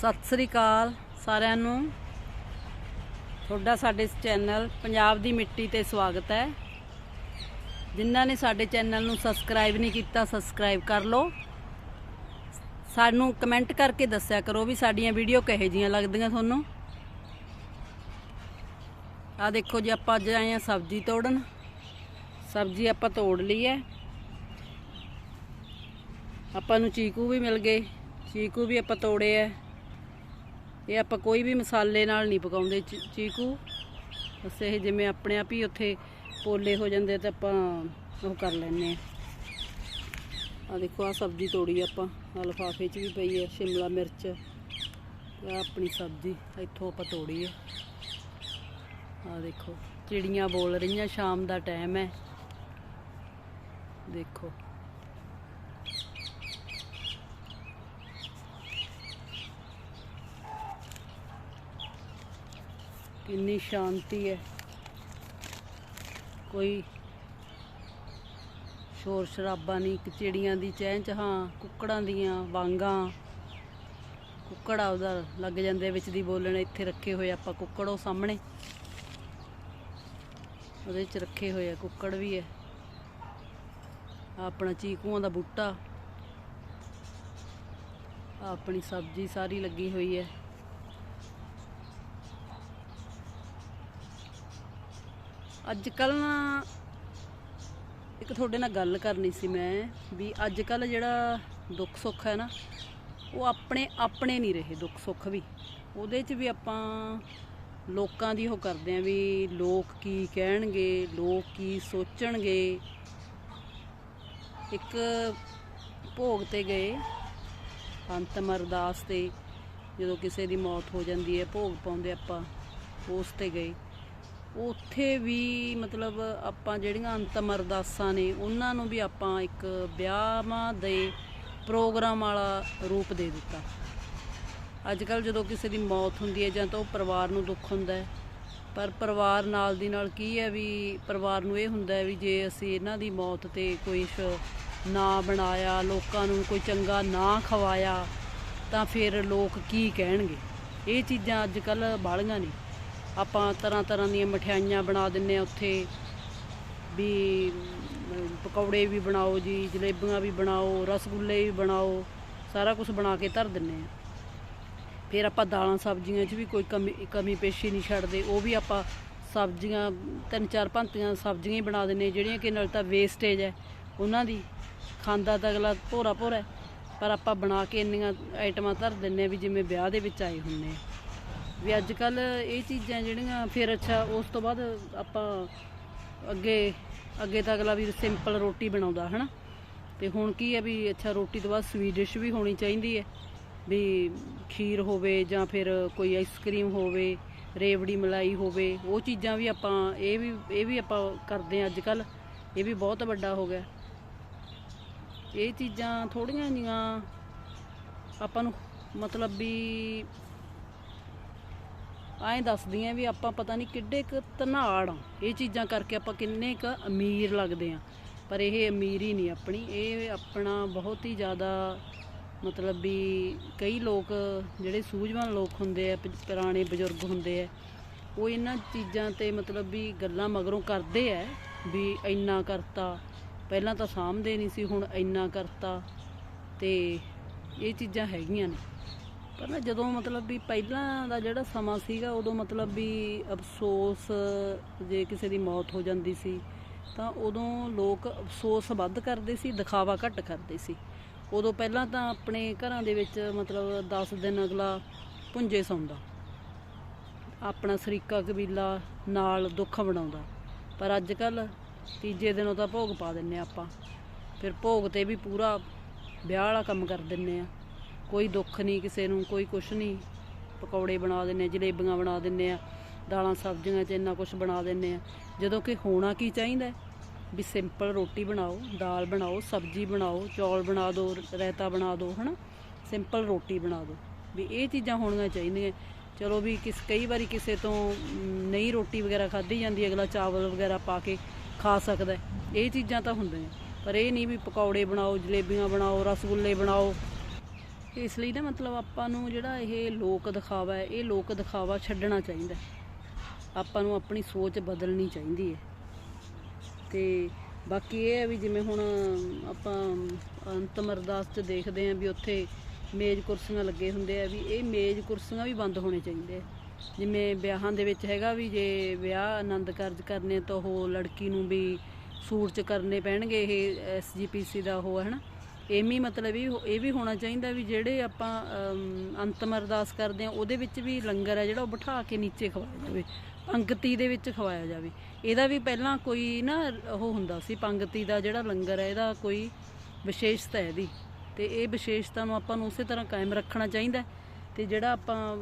ਸਤਿ ਸ੍ਰੀ ਅਕਾਲ ਸਾਰਿਆਂ ਨੂੰ। ਤੁਹਾਡਾ ਸਾਡੇ ਇਸ ਚੈਨਲ ਪੰਜਾਬ ਦੀ ਮਿੱਟੀ ਤੇ ਸਵਾਗਤ ਹੈ। ਜਿਨ੍ਹਾਂ ਨੇ ਸਾਡੇ ਚੈਨਲ ਨੂੰ ਸਬਸਕ੍ਰਾਈਬ ਨਹੀਂ ਕੀਤਾ, ਸਬਸਕ੍ਰਾਈਬ ਕਰ ਲਓ। ਸਾਨੂੰ ਕਮੈਂਟ ਕਰਕੇ ਦੱਸਿਆ ਕਰੋ ਵੀ ਸਾਡੀਆਂ ਵੀਡੀਓ ਕਿਹੋ ਜੀਆਂ ਲੱਗਦੀਆਂ ਤੁਹਾਨੂੰ। ਆ ਦੇਖੋ ਜੀ, ਆਪਾਂ ਅੱਜ ਆਏ ਆ ਸਬਜ਼ੀ ਤੋੜਨ। ਸਬਜ਼ੀ ਆਪਾਂ ਤੋੜ ਲਈ ਹੈ। ਆਪਾਂ ਨੂੰ ਚੀਕੂ ਵੀ ਮਿਲ ਗਏ। ਚੀਕੂ ਵੀ ਆਪਾਂ ਤੋੜੇ ਐ ਇਹ ਆਪਾਂ ਕੋਈ ਵੀ ਮਸਾਲੇ ਨਾਲ ਨਹੀਂ ਪਕਾਉਂਦੇ ਚੀ- ਚੀਕੂ। ਬਸ ਇਹ ਜਿਵੇਂ ਆਪਣੇ ਆਪ ਹੀ ਉੱਥੇ ਪੋਲੇ ਹੋ ਜਾਂਦੇ ਤਾਂ ਆਪਾਂ ਉਹ ਕਰ ਲੈਂਦੇ ਆ। ਆ ਦੇਖੋ ਆ ਸਬਜ਼ੀ ਤੋੜੀ ਆਪਾਂ। ਆ ਲਿਫਾਫੇ 'ਚ ਵੀ ਪਈ ਹੈ ਸ਼ਿਮਲਾ ਮਿਰਚ। ਤੇ ਆਹ ਆਪਣੀ ਸਬਜ਼ੀ, ਇੱਥੋਂ ਆਪਾਂ ਤੋੜੀ ਹੈ ਆ ਦੇਖੋ, ਚਿੜੀਆਂ ਬੋਲ ਰਹੀਆਂ, ਸ਼ਾਮ ਦਾ ਟਾਈਮ ਹੈ। ਦੇਖੋ। ਕਿੰਨੀ ਸ਼ਾਂਤੀ ਹੈ। ਕੋਈ ਸ਼ੋਰ ਸ਼ਰਾਬਾ ਨਹੀਂ ਚਿੜੀਆਂ ਦੀ ਚਹਿਚਹਾਂ ਕੁੱਕੜਾਂ ਦੀਆਂ ਵਾਂਗਾਂ। ਕੁੱਕੜ ਉਹਦਾ ਲੱਗ ਜਾਂਦੇ ਵਿੱਚ ਦੀ ਬੋਲਣ, ਇੱਥੇ ਰੱਖੇ ਹੋਏ ਆਪਾਂ ਕੁੱਕੜ ਉਹ ਸਾਹਮਣੇ। ਉਹਦੇ ਚ ਰੱਖੇ ਹੋਏ ਆ, ਕੁੱਕੜ ਵੀ ਹੈ। ਆਪਣਾ ਚੀਕੂਆਂ ਦਾ ਬੂਟਾ। ਆਪਣੀ ਸਬਜ਼ੀ ਸਾਰੀ ਲੱਗੀ ਹੋਈ ਹੈ। ਅੱਜ ਕੱਲ ਨਾ ਇੱਕ ਤੁਹਾਡੇ ਨਾਲ ਗੱਲ ਕਰਨੀ ਸੀ ਮੈਂ ਵੀ ਅੱਜ ਕੱਲ ਜਿਹੜਾ ਦੁੱਖ ਸੁੱਖ ਹੈ ਨਾ, ਉਹ ਆਪਣੇ ਆਪਣੇ ਨਹੀਂ ਰਹੇ, ਦੁੱਖ ਸੁੱਖ ਵੀ। ਉਹਦੇ 'ਚ ਵੀ ਆਪਾਂ ਲੋਕਾਂ ਦੀ ਉਹ ਕਰਦੇ ਆ ਵੀ ਲੋਕ ਕੀ ਕਹਿਣਗੇ, ਲੋਕ ਕੀ ਸੋਚਣਗੇ। ਇੱਕ ਭੋਗ ਤੇ ਗਏ ਅੰਤਮ ਅਰਦਾਸ ਤੇ ਜਦੋਂ ਕਿਸੇ ਦੀ ਮੌਤ ਹੋ ਜਾਂਦੀ ਹੈ, ਭੋਗ ਪਾਉਂਦੇ ਆਪਾਂ, ਉਸ ਤੇ ਗਏ। ਉੱਥੇ ਵੀ ਮਤਲਬ ਆਪਾਂ ਜਿਹੜੀਆਂ ਅੰਤਮ ਅਰਦਾਸਾਂ ਨੇ, ਉਹਨਾਂ ਨੂੰ ਵੀ ਆਪਾਂ ਇੱਕ ਵਿਆਹਾਂ ਦੇ ਪ੍ਰੋਗਰਾਮ ਵਾਲਾ ਰੂਪ ਦੇ ਦਿੱਤਾ। ਅੱਜ ਕੱਲ ਜਦੋਂ ਕਿਸੇ ਦੀ ਮੌਤ ਹੁੰਦੀ ਹੈ ਜਾਂ ਤਾਂ ਉਹ ਪਰਿਵਾਰ ਨੂੰ ਦੁੱਖ ਹੁੰਦਾ ਹੈ, ਪਰ ਪਰਿਵਾਰ ਨਾਲ ਦੀ ਨਾਲ ਕੀ ਹੈ ਵੀ ਪਰਿਵਾਰ ਨੂੰ ਇਹ ਹੁੰਦਾ ਵੀ ਜੇ ਅਸੀਂ ਇਹਨਾਂ ਦੀ ਮੌਤ ਤੇ ਕੋਈ ਸ਼- ਨਾ ਬਣਾਇਆ, ਲੋਕਾਂ ਨੂੰ ਕੋਈ ਚੰਗਾ ਨਾ ਖਵਾਇਆ, ਤਾਂ ਫਿਰ ਲੋਕ ਕੀ ਕਹਿਣਗੇ? ਇਹ ਚੀਜ਼ਾਂ ਅੱਜ ਕੱਲ ਬਾਲੀਆਂ ਨੇ। ਆਪਾਂ ਤਰ੍ਹਾਂ ਤਰ੍ਹਾਂ ਦੀਆਂ ਮਠਿਆਈਆਂ ਬਣਾ ਦਿੰਨੇ ਆ ਉੱਥੇ। ਵੀ ਪਕੌੜੇ ਵੀ ਬਣਾਓ ਜੀ, ਜਲੇਬੀਆਂ ਵੀ ਬਣਾਓ, ਰਸਗੁੱਲੇ ਵੀ ਬਣਾਓ, ਸਾਰਾ ਕੁਝ ਬਣਾ ਕੇ ਧਰ ਦਿੰਨੇ ਆ। ਫਿਰ ਆਪਾਂ ਦਾਲਾਂ ਸਬਜ਼ੀਆਂ 'ਚ ਵੀ ਕੋਈ ਕਮੀ ਕਮੀ ਪੇਸ਼ੀ ਨਹੀਂ ਛੱਡਦੇ, ਉਹ ਵੀ ਆਪਾਂ ਸਬਜ਼ੀਆਂ, ਤਿੰਨ ਚਾਰ ਭਾਂਤੀਆਂ ਸਬਜ਼ੀਆਂ ਹੀ ਬਣਾ ਦਿੰਨੇ ਜਿਹੜੀਆਂ ਕਿ ਨਾਲ ਤਾਂ ਵੇਸਟੇਜ ਹੈ, ਉਹਨਾਂ ਦੀ ਖਾਂਦਾ ਤਾਂ ਅਗਲਾ ਭੋਰਾ ਭੋਰਾ ਪਰ ਆਪਾਂ ਬਣਾ ਕੇ ਇੰਨੀਆਂ ਆਈਟਮਾਂ ਧਰ ਦਿੰਨੇ ਆ ਵੀ ਜਿਵੇਂ ਵਿਆਹ ਦੇ ਵਿੱਚ ਆਏ ਹੁੰਨੇ ਆ। ਵੀ ਅੱਜ ਕੱਲ ਇਹ ਚੀਜ਼ਾਂ ਜਿਹੜੀਆਂ ਫਿਰ ਅੱਛਾ, ਉਸ ਤੋਂ ਬਾਅਦ ਆਪਾਂ ਅੱਗੇ ਅੱਗੇ ਤਾਂ ਅਗਲਾ ਵੀ ਸਿੰਪਲ ਰੋਟੀ ਬਣਾਉਂਦਾ, ਹਨਾ? ਤੇ ਹੁਣ ਕੀ ਹੈ ਵੀ ਅੱਛਾ, ਰੋਟੀ ਤੋਂ ਬਾਅਦ ਸਵੀਟ ਡਿਸ਼ ਵੀ ਹੋਣੀ ਚਾਹੀਦੀ ਹੈ। ਵੀ ਖੀਰ ਹੋਵੇ ਜਾਂ ਫਿਰ ਕੋਈ ਆਈਸਕ੍ਰੀਮ ਹੋਵੇ, ਰੇਵੜੀ ਮਲਾਈ ਹੋਵੇ, ਉਹ ਚੀਜ਼ਾਂ ਵੀ ਆਪਾਂ, ਇਹ ਵੀ ਇਹ ਵੀ ਆਪਾਂ ਕਰਦੇ ਆ ਅੱਜ ਕੱਲ ਇਹ ਵੀ ਬਹੁਤ ਵੱਡਾ ਹੋ ਗਿਆ। ਇਹ ਚੀਜ਼ਾਂ ਥੋੜੀਆਂ ਜੀਆਂ ਆਪਾਂ ਨੂੰ ਮਤਲਬ ਵੀ ਐਂ ਦੱਸਦੀਆਂ ਵੀ ਆਪਾਂ ਪਤਾ ਨਹੀਂ ਕਿੱਡੇ ਕੁ ਧਨਾੜ ਆ। ਇਹ ਚੀਜ਼ਾਂ ਕਰਕੇ ਆਪਾਂ ਕਿੰਨੇ ਕ ਅਮੀਰ ਲੱਗਦੇ ਆ। ਪਰ ਇਹ ਅਮੀਰੀ ਨਹੀਂ ਆਪਣੀ। ਇਹ ਆਪਣਾ ਬਹੁਤ ਹੀ ਜ਼ਿਆਦਾ ਮਤਲਬ ਵੀ ਕਈ ਲੋਕ, ਜਿਹੜੇ ਸੂਝਵਾਨ ਲੋਕ ਹੁੰਦੇ ਆ ਪੁਰਾਣੇ ਬਜ਼ੁਰਗ ਹੁੰਦੇ ਆ, ਉਹ ਇਹਨਾਂ ਚੀਜ਼ਾਂ ਤੇ ਮਤਲਬ ਵੀ ਗੱਲਾਂ ਮਗਰੋਂ ਕਰਦੇ ਆ ਵੀ ਇੰਨਾ ਕਰਤਾ। ਪਹਿਲਾਂ ਤਾਂ ਸਾਂਭਦੇ ਨਹੀਂ ਸੀ, ਹੁਣ ਇੰਨਾ ਕਰਤਾ। ਤੇ ਇਹ ਚੀਜ਼ਾਂ ਹੈਗੀਆਂ ਨੇ। ਪਰ ਨਾ ਜਦੋਂ ਮਤਲਬ ਵੀ ਪਹਿਲਾਂ ਦਾ ਜਿਹੜਾ ਸਮਾਂ ਸੀਗਾ, ਉਦੋਂ ਮਤਲਬ ਵੀ ਅਫਸੋਸ ਜੇ ਕਿਸੇ ਦੀ ਮੌਤ ਹੋ ਜਾਂਦੀ ਸੀ, ਤਾਂ ਉਦੋਂ ਲੋਕ ਅਫਸੋਸ ਵੱਧ ਕਰਦੇ ਸੀ, ਦਿਖਾਵਾ ਘੱਟ ਕਰਦੇ ਸੀ। ਉਦੋਂ ਪਹਿਲਾਂ ਤਾਂ ਆਪਣੇ ਘਰਾਂ ਦੇ ਵਿੱਚ ਮਤਲਬ 10 ਦਿਨ ਅਗਲਾ ਪੁੰਜੇ ਸੌਂਦਾ। ਆਪਣਾ ਸਰੀਕਾ ਕਬੀਲਾ ਨਾਲ ਦੁੱਖ ਬਣਾਉਂਦਾ। ਪਰ ਅੱਜ ਕੱਲ ਤੀਜੇ ਦਿਨੋਂ ਤਾਂ ਭੋਗ ਪਾ ਦਿੰਨੇ ਆ ਆਪਾਂ। ਫਿਰ ਭੋਗ ਤੇ ਵੀ ਪੂਰਾ ਵਿਆਹ ਵਾਲਾ ਕੰਮ ਕਰ ਦਿੰਨੇ ਆ। ਕੋਈ ਦੁੱਖ ਨਹੀਂ ਕਿਸੇ ਨੂੰ, ਕੋਈ ਕੁਛ ਨਹੀਂ। ਪਕੌੜੇ ਬਣਾ ਦਿੰਨੇ ਜਲੇਬੀਆਂ ਬਣਾ ਦਿੰਨੇ ਆ, ਦਾਲਾਂ, ਸਬਜ਼ੀਆਂ 'ਚ ਇੰਨਾ ਕੁਝ ਬਣਾ ਦਿੰਨੇ ਆ। ਜਦੋਂ ਕਿ ਹੋਣਾ ਕੀ ਚਾਹੀਦਾ? ਵੀ ਸਿੰਪਲ ਰੋਟੀ ਬਣਾਓ, ਦਾਲ ਬਣਾਓ, ਸਬਜ਼ੀ ਬਣਾਓ, ਚੌਲ ਬਣਾ ਦਿਓ ਰਾਇਤਾ ਬਣਾ ਦਿਓ ਹਨਾ? ਸਿੰਪਲ ਰੋਟੀ ਬਣਾ ਦਿਓ ਵੀ ਇਹ ਚੀਜ਼ਾਂ ਹੋਣੀਆਂ ਚਾਹੀਦੀਆਂ। ਚਲੋ ਵੀ ਕਿਸ, ਕਈ ਵਾਰੀ ਕਿਸੇ ਤੋਂ ਨਹੀਂ ਰੋਟੀ ਵਗੈਰਾ ਖਾਧੀ ਜਾਂਦੀ, ਅਗਲਾ ਚਾਵਲ ਵਗੈਰਾ ਪਾ ਕੇ ਖਾ ਸਕਦਾ। ਇਹ ਚੀਜ਼ਾਂ ਤਾਂ ਹੁੰਦੀਆਂ। ਪਰ ਇਹ ਨਹੀਂ ਵੀ ਪਕੌੜੇ ਬਣਾਓ, ਜਲੇਬੀਆਂ ਬਣਾਓ, ਰਸਗੁੱਲੇ ਬਣਾਓ। ਇਸ ਲਈ ਨਾ ਮਤਲਬ ਆਪਾਂ ਨੂੰ ਜਿਹੜਾ ਇਹ ਲੋਕ ਦਿਖਾਵਾ ਹੈ, ਇਹ ਲੋਕ ਦਿਖਾਵਾ ਛੱਡਣਾ ਚਾਹੀਦਾ ਆਪਾਂ ਨੂੰ ਆਪਣੀ ਸੋਚ ਬਦਲਣੀ ਚਾਹੀਦੀ ਹੈ। ਤੇ ਬਾਕੀ ਇਹ ਹੈ ਵੀ ਜਿਵੇਂ ਹੁਣ ਆਪਾਂ ਅੰਤਮ ਅਰਦਾਸ 'ਚ ਦੇਖਦੇ ਆਂ ਵੀ ਉੱਥੇ ਮੇਜ਼ ਕੁਰਸੀਆਂ ਲੱਗੇ ਹੁੰਦੇ ਆ ਵੀ ਇਹ ਮੇਜ਼ ਕੁਰਸੀਆਂ ਵੀ ਬੰਦ ਹੋਣੇ ਚਾਹੀਦੇ ਆ। ਜਿਵੇਂ ਵਿਆਹਾਂ ਦੇ ਵਿੱਚ ਹੈਗਾ ਵੀ ਜੇ ਵਿਆਹ ਆਨੰਦ ਕਾਰਜ ਕਰਨੇ ਤਾਂ ਉਹ ਲੜਕੀ ਨੂੰ ਵੀ ਸੂਟ 'ਚ ਕਰਨੇ ਪੈਣਗੇ, ਇਹ ਐਸਜੀਪੀਸੀ ਦਾ ਉਹ ਹੈ ਨਾ। ਐਵੇਂ ਮਤਲਬ ਇਹ ਇਹ ਵੀ ਹੋਣਾ ਚਾਹੀਦਾ ਵੀ ਜਿਹੜੇ ਆਪਾਂ ਅੰਤਮ ਅਰਦਾਸ ਕਰਦੇ ਆ ਉਹਦੇ ਵਿੱਚ ਵੀ ਲੰਗਰ ਹੈ ਜਿਹੜਾ ਉਹ ਬਿਠਾ ਕੇ ਨੀਚੇ ਖਵਾਇਆ ਜਾਵੇ, ਪੰਗਤੀ ਦੇ ਵਿੱਚ ਖਵਾਇਆ ਜਾਵੇ। ਇਹਦਾ ਵੀ ਪਹਿਲਾਂ ਕੋਈ ਨਾ ਉਹ ਹੁੰਦਾ ਸੀ, ਪੰਗਤੀ ਦਾ ਜਿਹੜਾ ਲੰਗਰ ਹੈ, ਇਹਦਾ ਕੋਈ ਵਿਸ਼ੇਸ਼ਤਾ ਹੈ ਇਹਦੀ। ਤੇ ਇਹ ਵਿਸ਼ੇਸ਼ਤਾ ਨੂੰ ਆਪਾਂ ਨੂੰ ਉਸੇ ਤਰ੍ਹਾਂ ਕਾਇਮ ਰੱਖਣਾ ਚਾਹੀਦਾ ਹੈ। ਤੇ ਜਿਹੜਾ ਆਪਾਂ